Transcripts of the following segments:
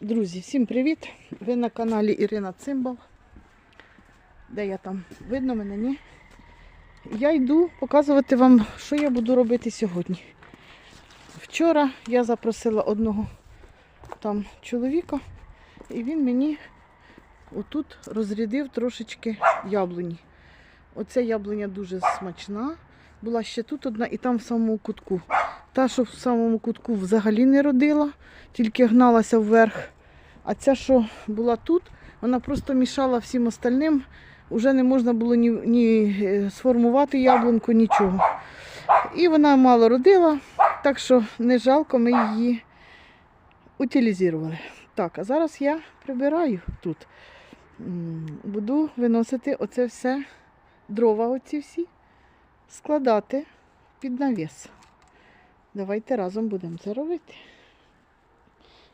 Друзі, всім привіт! Ви на каналі Ірина Цимбал. Де я там? Видно мене, ні? Я йду показувати вам, що я буду робити сьогодні. Вчора я запросила одного там чоловіка, і він мені отут розрядив трошечки яблуні. Оця яблуня дуже смачна. Була ще тут одна і там в самому кутку. Та, що в самому кутку взагалі не родила, тільки гналася вверх. А ця, що була тут, вона просто мішала всім остальним. Уже не можна було ні, ні е, сформувати яблунку, нічого. І вона мало родила, так що не жалко, ми її утилізували. Так, а зараз я прибираю тут. Буду виносити оце все, дрова оці всі, складати під навіс. Давайте разом будемо це робити.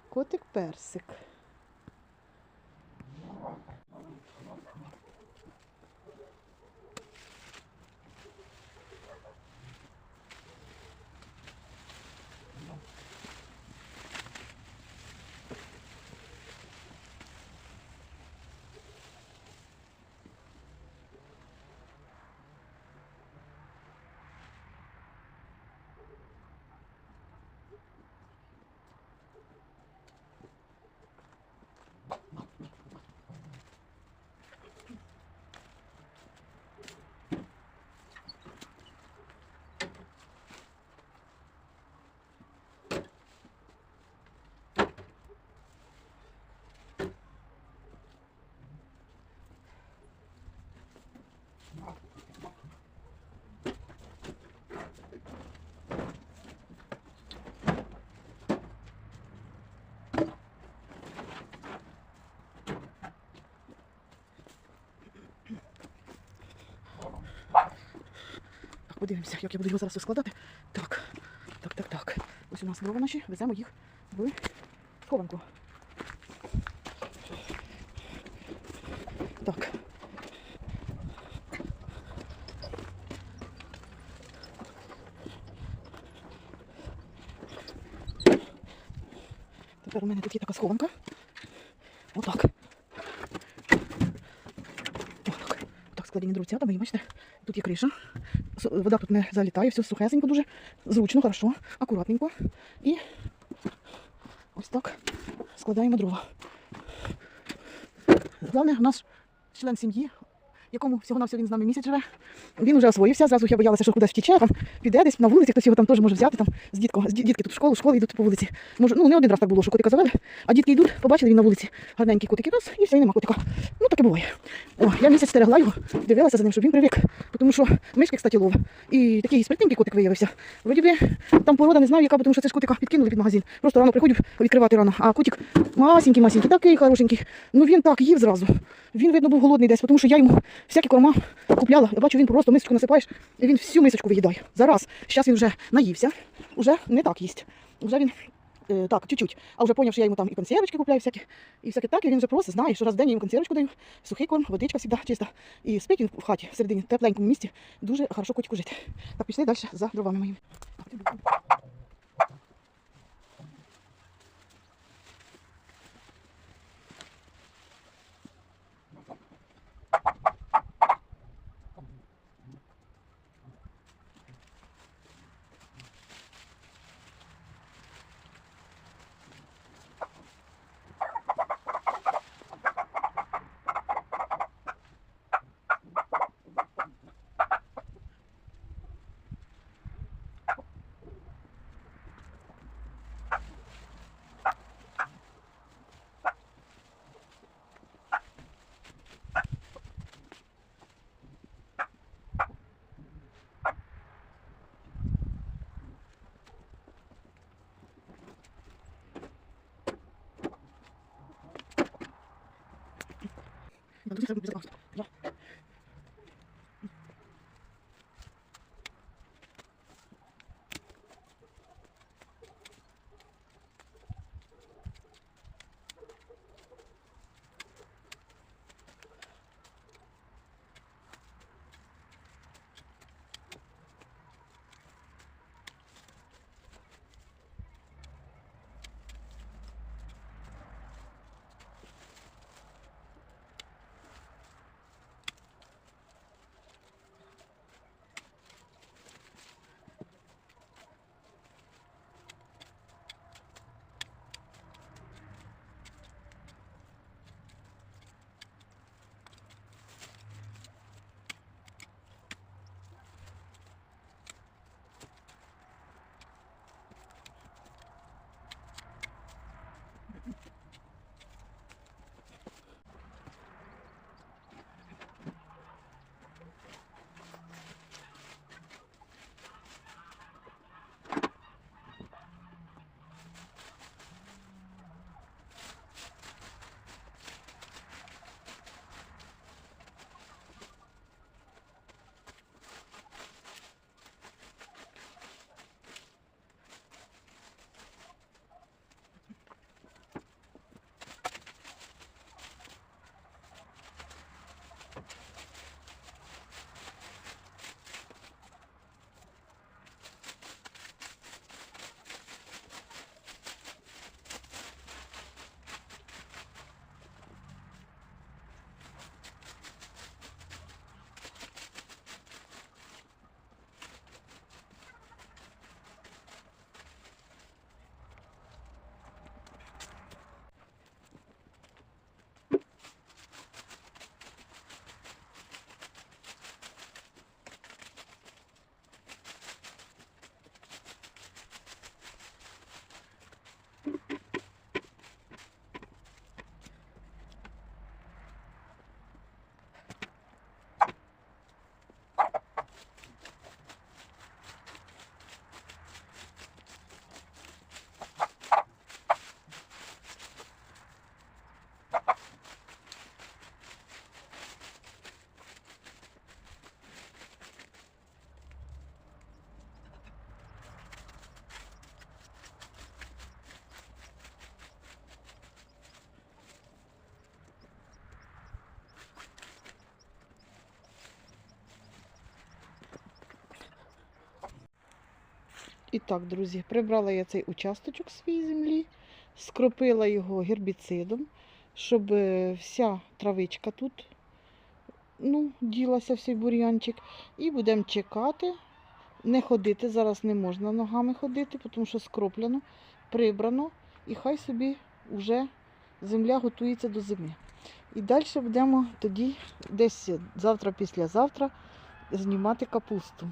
Котик персик. Подивимося, як я буду його зараз розкладати. Так, так, так, так. Ось у нас дрова наші, веземо їх в схованку. Так. Тепер у мене тут є така схованка. Отак. Отак. Отак складені дровцята, бачите? Тут є криша. Вода тут не залітає, все сухесенько дуже. Зручно, хорошо, акуратненько. І ось так складаємо дрова. Головне, наш член сім'ї, якому всього на він з нами місяць живе. Він вже освоївся. Зразу я боялася, що кудись втіче, там піде десь на вулиці, хтось його там теж може взяти. Там з дітко, з ді- дітки тут в школу, в школу йдуть по вулиці. Може, ну не один раз так було, що котика завели, а дітки йдуть, побачили він на вулиці. Гарненький котик раз, і все, і нема котика. Ну таке буває. О, я місяць стерегла його, дивилася за ним, щоб він привик. Тому що мишки, кстати, лов. І такий спритненький котик виявився. Вроді би, там порода не знаю, яка, тому що це ж котика підкинули під магазин. Просто рано приходив відкривати рано. А котик масенький, масенький, такий хорошенький. Ну він так їв зразу. Він, видно, був голодний десь, тому що я йому всякі корма купляла. Я бачу, він просто мисочку насипаєш, і він всю мисочку виїдає. Зараз. Зараз він вже наївся, вже не так їсть. Вже він е, так, чуть-чуть. А вже поняв, що я йому там і консервочки купляю, всякі, і всяке так, і він вже просто знає, що раз в день я йому консервочку даю, сухий корм, водичка завжди чиста. І спить він в хаті всередині, тепленькому місці, дуже хорошо котику жити. Так, пішли далі за дровами моїми. Я дуже треба безпечно. Я. І так, друзі, прибрала я цей участочок своїй землі, скропила його гербіцидом, щоб е, вся травичка тут ну, ділася, всій бур'янчик. І будемо чекати, не ходити. Зараз не можна ногами ходити, тому що скроплено, прибрано, і хай собі вже земля готується до зими. І далі будемо тоді десь завтра, післязавтра знімати капусту.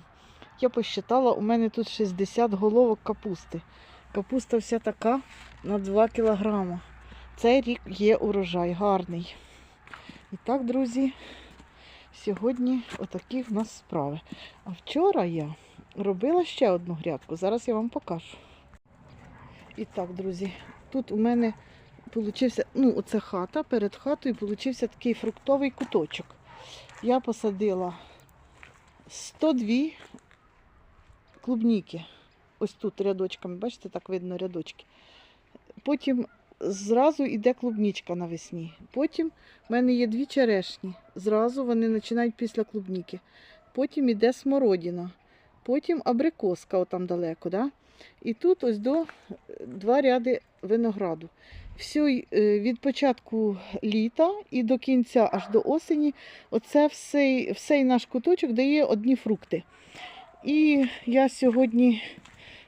Я посчитала, у мене тут 60 головок капусти. Капуста вся така на 2 кілограма. Цей рік є урожай гарний. І так, друзі, сьогодні отакі в нас справи. А вчора я робила ще одну грядку. Зараз я вам покажу. І так, друзі, тут у мене получився, ну, оце хата, перед хатою получився такий фруктовий куточок. Я посадила 102 клубніки. Ось тут рядочками, бачите, так видно рядочки. Потім зразу йде клубнічка навесні. Потім в мене є дві черешні. Зразу вони починають після клубніки. Потім йде смородина. Потім абрикоска, отам далеко. Да? І тут ось до е, два ряди винограду. Все, від початку літа і до кінця аж до осені, оце всей, всей наш куточок дає одні фрукти. І я сьогодні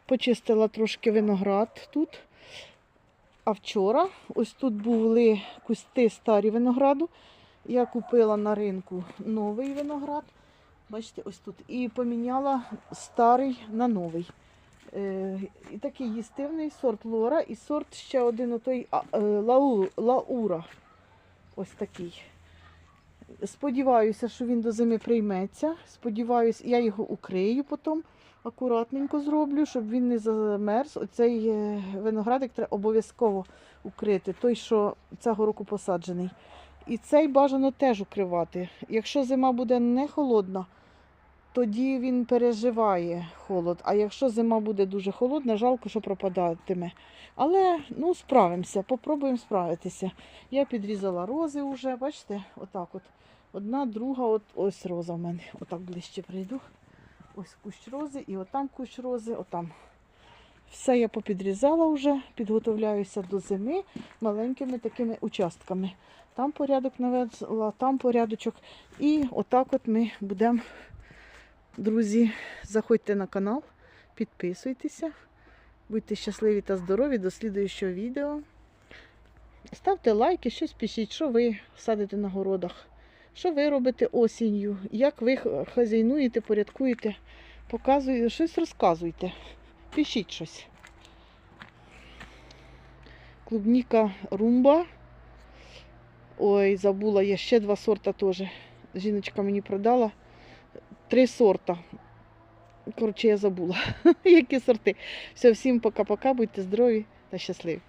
почистила трошки виноград тут. А вчора ось тут були кусти старі винограду. Я купила на ринку новий виноград. Бачите, ось тут. І поміняла старий на новий. Е, і такий їстивний сорт Лора і сорт ще один отой е, лау, Лаура. Ось такий. Сподіваюся, що він до зими прийметься. Сподіваюся, я його укрию потім, акуратненько зроблю, щоб він не замерз. Оцей е, виноградик треба обов'язково укрити, той, що цього року посаджений. І цей бажано теж укривати. Якщо зима буде не холодна, тоді він переживає холод. А якщо зима буде дуже холодна, жалко, що пропадатиме. Але ну, справимося, попробуємо справитися. Я підрізала рози вже, бачите, отак от. Одна, друга, от ось роза в мене. Отак ближче прийду. Ось кущ рози і отам кущ рози, отам. Все я попідрізала вже, підготовляюся до зими маленькими такими участками. Там порядок навела, там порядочок. І отак от ми будемо, друзі, заходьте на канал, підписуйтеся, будьте щасливі та здорові до слідуючого відео. Ставте лайки, щось пишіть, що ви садите на городах, що ви робите осінню, як ви хазяйнуєте, порядкуєте, показуєте, щось розказуйте. Пишіть щось. Клубніка румба. Ой, забула, є ще два сорта теж. Жіночка мені продала. Три сорта. Коротше, я забула, які сорти. Все, всім пока-пока, будьте здорові та щасливі.